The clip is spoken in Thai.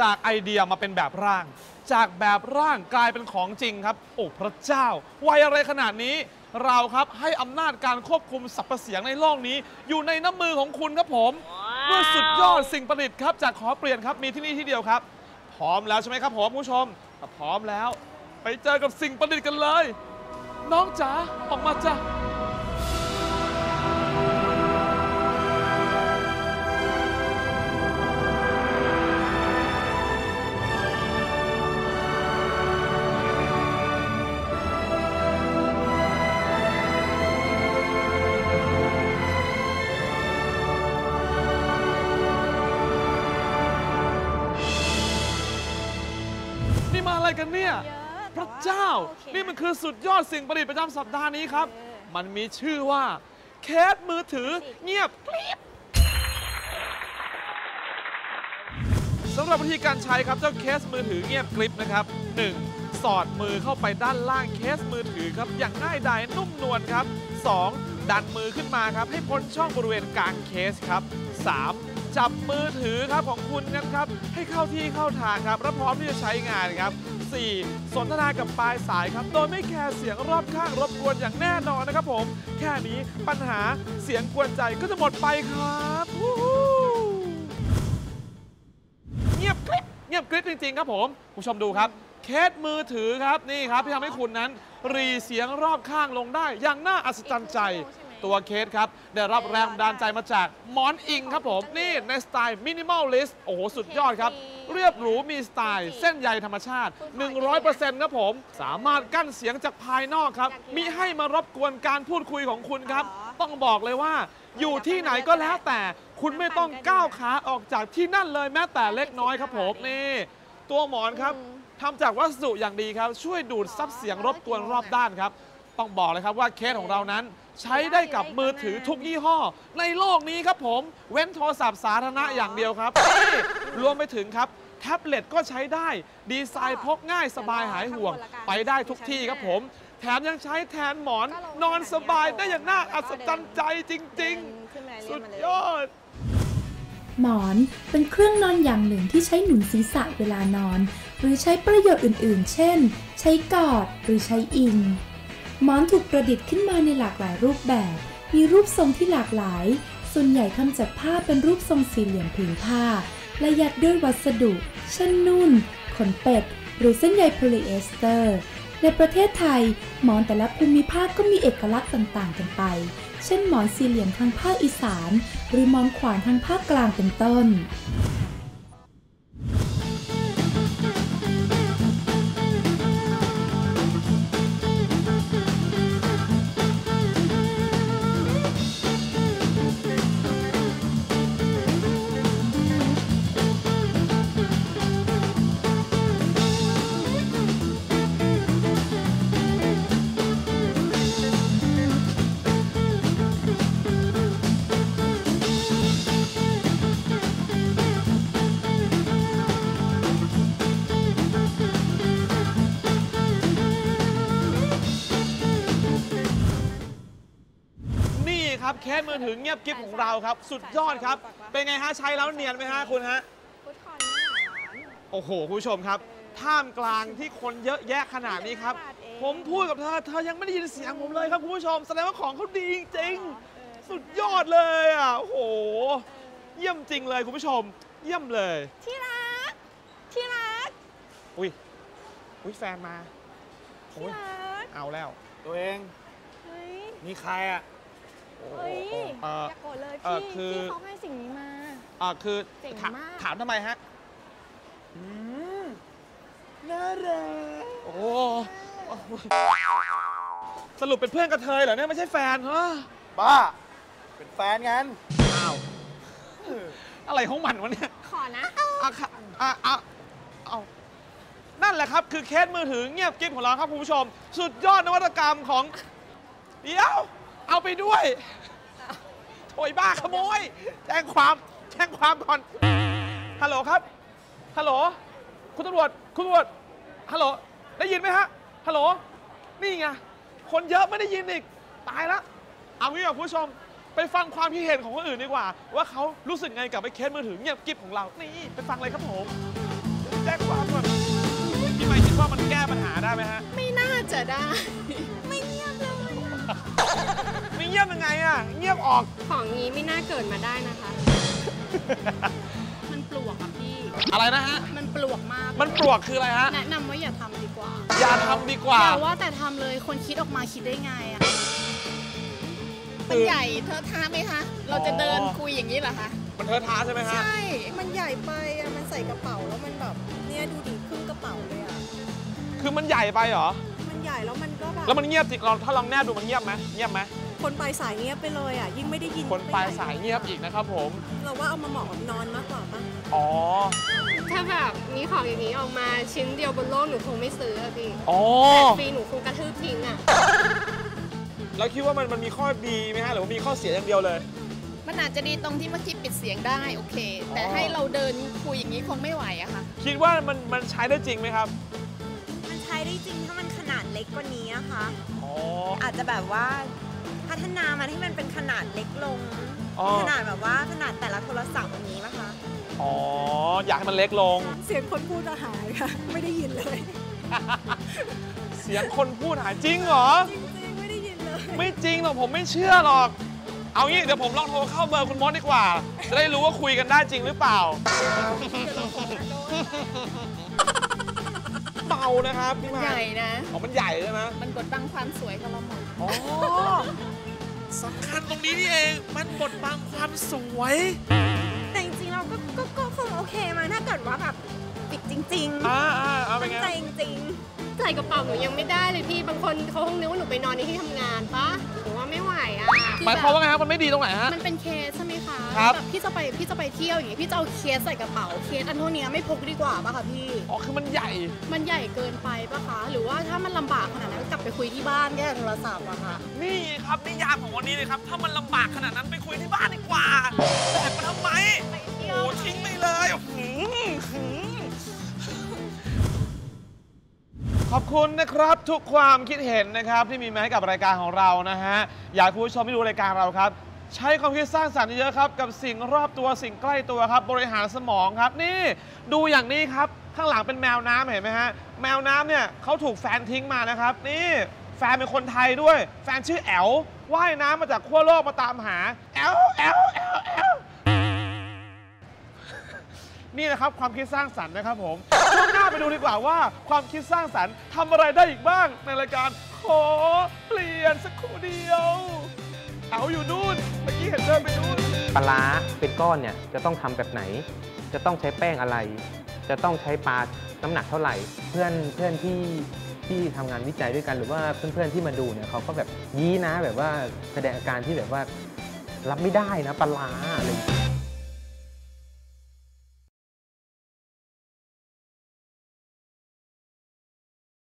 จากไอเดียมาเป็นแบบร่าง จากแบบร่างกลายเป็นของจริงครับ โอ้พระเจ้าไวอะไรขนาดนี้ เราครับให้อำนาจการควบคุมสรรพเสียงในโลกนี้ อยู่ในน้ำมือของคุณครับผมด้วยสุดยอดสิ่งประดิษฐ์ครับจากขอเปลี่ยนครับมีที่นี่ที่เดียวครับ พร้อมแล้วใช่ไหมครับผมคุณผู้ชมถ้าพร้อมแล้ว ไปเจอกับสิ่งประดิษฐ์กันเลย น้องจ๋าออกมาจ้ะ มาอะไรกันเนี่ยเยอะพระเจ้าแต่ว่าโอเคนี่มันคือสุดยอดสิ่งประดิษฐ์ประจำสัปดาห์นี้ครับเออมันมีชื่อว่า เคสมือถือเงียบกริบสำหรับวิธีการใช้ครับ เจ้าเคสมือถือเงียบกริบนะครับ 1. สอดมือเข้าไปด้านล่างเคสมือถือครับอย่างง่ายดายนุ่มนวลครับ 2. ดันมือขึ้นมาครับให้พ้นช่องบริเวณกลางเคสครับ 3. จับมือถือครับของคุณกันครับ ให้เข้าที่เข้าทางครับและพร้อมที่จะใช้งานครับ 4. สนทนากับปลายสายครับ โดยไม่แคร์เสียงรอบข้างรบกวนอย่างแน่นอนนะครับผม แค่นี้ปัญหาเสียงกวนใจก็จะหมดไปครับเงียบกริบเงียบกริบจริง ๆ ครับผมผู้ชมดูครับเคสมือถือครับนี่ครับที่ทำให้คุณนั้น รีเสียงรอบข้างลงได้อย่างน่าอัศจรรย์ใจ ตัวเคสครับ ได้รับแรงบันดาลใจมาจากหมอนอิงครับผม นี่ในสไตล์มินิมอลลิสต์โอ้โห สุดยอดครับ เรียบหรูมีสไตล์ เส้นใยธรรมชาติ 100%ครับผม สามารถกั้นเสียงจากภายนอกครับมิให้มารบกวนการพูดคุยของคุณครับ ต้องบอกเลยว่าอยู่ที่ไหนก็แล้วแต่คุณไม่ต้องก้าวขาออกจากที่นั่นเลยแม้แต่เล็กน้อยครับผมนี่ตัวหมอนครับทำจากวัสดุอย่างดีครับ ช่วยดูดซับเสียงรบกวนรอบด้านครับ ต้องบอกเลยครับว่าเคสของเรานั้น ใช้ได้กับมือถือทุกยี่ห้อ ในโลกนี้ครับผม เว้นโทรศัพท์สาธารณะอย่างเดียวครับนี่รวมไปถึงครับแท็บเล็ตก็ใช้ได้ ดีไซน์พกง่ายสบายหายห่วง ไปได้ทุกที่ครับผม แถมยังใช้แทนหมอน นอนสบายได้อย่างน่าอัศจรรย์ใจจริงขึ้นมาๆเรีสุยนดมาเลยยอดหมอนเป็นเครื่องนอนอย่างหนึ่งที่ใช้หนุนศีรษะเวลานอน หรือใช้ประโยชน์อื่น ๆ เช่น ใช้กอดหรือใช้อิง หมอนถูกประดิษฐ์ขึ้นมาในหลากหลายรูปแบบ มีรูปทรงที่หลากหลาย ส่วนใหญ่ทำจากผ้าเป็นรูปทรงสี่เหลี่ยมผืนผ้า และยัดด้วยวัสดุ เช่นนุ่น ขนเป็ด หรือเส้นใยโพลีเอสเตอร์ ในประเทศไทย หมอนแต่ละภูมิภาคก็มีเอกลักษณ์ต่างๆ กันไป เช่นหมอนสี่เหลี่ยมทางภาคอีสาน หรือหมอนขวานทางภาคกลางเป็นต้น นี่ครับเคสมือถือเงียบกิ๊บของเราครับ สุดยอดครับ เป็นไงฮะใช้แล้วเนียนไหมฮะคุณฮะพุทธอนนี่หวานโอ้โหคุณผู้ชมครับท่ามกลางที่คนเยอะแยะขนาดนี้ครับ ผมพูดกับเธอเธอยังไม่ได้ยินเสียงผมเลยครับคุณผู้ชมแสดงว่าของเขาดีจริงๆสุดยอดเลยอะโอ้โห เยี่ยมจริงเลยคุณผู้ชม เยี่ยมเลย ที่รัก ที่รัก อุ้ยอุ้ยแฟนมาโอ้ที่ยรักเอาแล้ว ตัวเอง เฮ้ยนี่ใครอะโอ้ เฮ้ยโหเอ่ออย่าโกรธเลยเอ่อพี่คือพี่เขาให้สิ่งนี้มา อ่าคือเจ๋งถามมาก ถามทำไมฮะอืมน่ารักโอ้โหสรุปเป็นเพื่อนกับเธอเหรอเนี่ยไม่ใช่แฟนเหรอบ้า เป็นแฟนกันอ้าวอะไรของมันวะเนี่ยขอนะ อะค่ะอะอะเอานั่นแหละครับ คือเคสมือถือเงียบกิ๊บของเราครับคุณผู้ชม สุดยอดนวัตกรรมของ เดี๋ยว เอาไปด้วยโถยบ้าขโมย แจ้งความ แจ้งความก่อน ฮัลโหลครับ ฮัลโหล คุณตำรวจ คุณตำรวจ ฮัลโหล ได้ยินไหมฮะ ฮัลโหล นี่ไง คนเยอะไม่ได้ยินอีก ตายละเอางี้กับคุณผู้ชม ไปฟังความคิดเห็นของคนอื่นดีกว่า ว่าเขารู้สึกไงกับไอ้เคสมือถือเงียบกิ๊บของเรา นี่ไปฟังเลยครับผม แจ้งความก่อนพี่ใหม่คิดว่ามันแก้ปัญหาได้ไหมฮะ ไม่น่าจะได้ เงียบยังไงอะ เงียบออก ของนี้ไม่น่าเกิดมาได้นะคะ มันปลวกอะพี่ อะไรนะฮะ มันปลวกมาก มันปลวกคืออะไรฮะ แนะนำว่าอย่าทำดีกว่า อย่าทำดีกว่า แต่ว่าแต่ทำเลยคนคิดออกมาคิดได้ไงอะมันใหญ่เธอท้าไหมคะ เราจะเดินคุยอย่างนี้เหรอคะ มันเทอะท้าใช่ไหมฮะ ใช่ มันใหญ่ไปอะมันใส่กระเป๋าแล้วมันแบบเนี่ยดูดิครึ่งกระเป๋าเลยอะคือมันใหญ่ไปเหรอ มันใหญ่แล้วมันก็แบบ แล้วมันเงียบจริงเราถ้าลองแนบดูมันเงียบไหมเงียบไหม คนปลายสายเงียบไปเลยอะยิ่งไม่ได้ยินคนปลายสายเงียบอีกนะครับผม เราว่าเอามาเหมาะกับนอนมากกว่าปะอ๋อ ถ้าแบบมีของอย่างนี้ออกมาชิ้นเดียวบนโลกหนูคงไม่ซื้ออะพี่อ๋อ แต่ฟรีหนูคงกระทืบทิ้งอะแล้วคิดว่ามันมันมีข้อดีไหมฮะหรือว่ามีข้อเสียอย่างเดียวเลย มันอาจจะดีตรงที่เมื่อกี้ปิดเสียงได้โอเค แต่ให้เราเดินคุยอย่างนี้คงไม่ไหวอะค่ะ คิดว่ามันมันใช้ได้จริงไหมครับ มันใช้ได้จริงถ้ามันขนาดเล็กกว่านี้นะคะอ๋ออาจจะแบบว่าพั ฒนามันให้มันเป็นขนาดเล็กลง อ๋อ ขนาดแบบว่าขนาดแต่ละโทรศัพท์อย่างนี้นะคะอ๋อ อยากให้มันเล็กลง เสียงคนพูดอาหายค่ะ ไม่ได้ยินเลย เสียงคนพูดหาจริงเหรอ จริงๆ ไม่ได้ยินเลย ไม่จริงหรอกผมไม่เชื่อหรอก เอางี้เดี๋ยวผมลองโทรเข้าเบอร์คุณมดดีกว่า จะได้รู้ว่าคุยกันได้จริงหรือเปล่า เบานะครับพี่มาใหญ่นะ อ๋อมันใหญ่ใช่ไหมมันกดบังความสวยกับเราหมด อ๋อ สำคัญตรงนี้นี่เอง มันบดบังความสวย แต่จริงๆเราก็ก็ก็คงโอเคมั้งถ้าเกิดว่าแบบปิดจริงอ่าอ่าเอาๆไปตั้งไงใจจริงใส่กระเป๋าหนูยังไม่ได้เลยพี่บางคนเขาคงนึกว่าหนูไปนอนในที่ทำงานปะหนูว่าไม่ไหวอะหมายความว่าไงครับ มันไม่ดีตรงไหนฮะ มันเป็นเคสใช่ไหม คะครับ แบบพี่จะไปพี่จะไปเที่ยวอย่างงี้พี่จะเอาเคสใส่กระเป๋าเคสอันเท่านี้ไม่พกดีกว่าป่ะคะพี่ อ๋อคือมันใหญ่ มันใหญ่เกินไปป่ะคะ หรือว่าถ้ามันลำบากขนาดนั้นก็กลับไปคุยที่บ้านแค่โทรศัพท์อะค่ะ นี่ครับนิยามของวันนี้เลยครับ ถ้ามันลำบากขนาดนั้นไปคุยที่บ้านดีกว่าแบกมาทำไมโอ้ทิ้งไปเลยอื้อหือหือขอบคุณนะครับทุกความคิดเห็นนะครับที่มีมาให้กับรายการของเรานะฮะอยากให้คุณผู้ชมที่ดูรายการเราครับ ใช้ความคิดสร้างสรรค์เยอะครับกับสิ่งรอบตัวสิ่งใกล้ตัวครับ บริหารสมองครับ นี่ดูอย่างนี้ครับข้างหลังเป็นแมวน้ำเห็นไหมฮะแมวน้ำเนี่ยเขาถูกแฟนทิ้งมานะครับ นี่แฟนเป็นคนไทยด้วย แฟนชื่อแอลว่ายน้ำมาจากขั้วโลกมาตามหาแอลแอลแอลแอลนี่นะครับความคิดสร้างสรรค์นะครับผมช่วงหน้าไปดูดีกว่าว่า ความคิดสร้างสรรค์ทำอะไรได้อีกบ้างในรายการขอเปลี่ยนสักครู่เดียว เอาอยู่นู่น เมื่อกี้เห็นเดินไปนู่นปลาร้าเป็นก้อนเนี่ยจะต้องทำแบบไหน จะต้องใช้แป้งอะไร จะต้องใช้ปลาน้ำหนักเท่าไหร่ เพื่อนเพื่อนที่ที่ทำงานวิจัยด้วยกันหรือว่าเพื่อนๆที่มาดูเนี่ยเขาก็แบบยี้นะแบบว่าแสดงอาการที่แบบว่ารับไม่ได้นะปลาร้าอะไรอย่างเงี้ย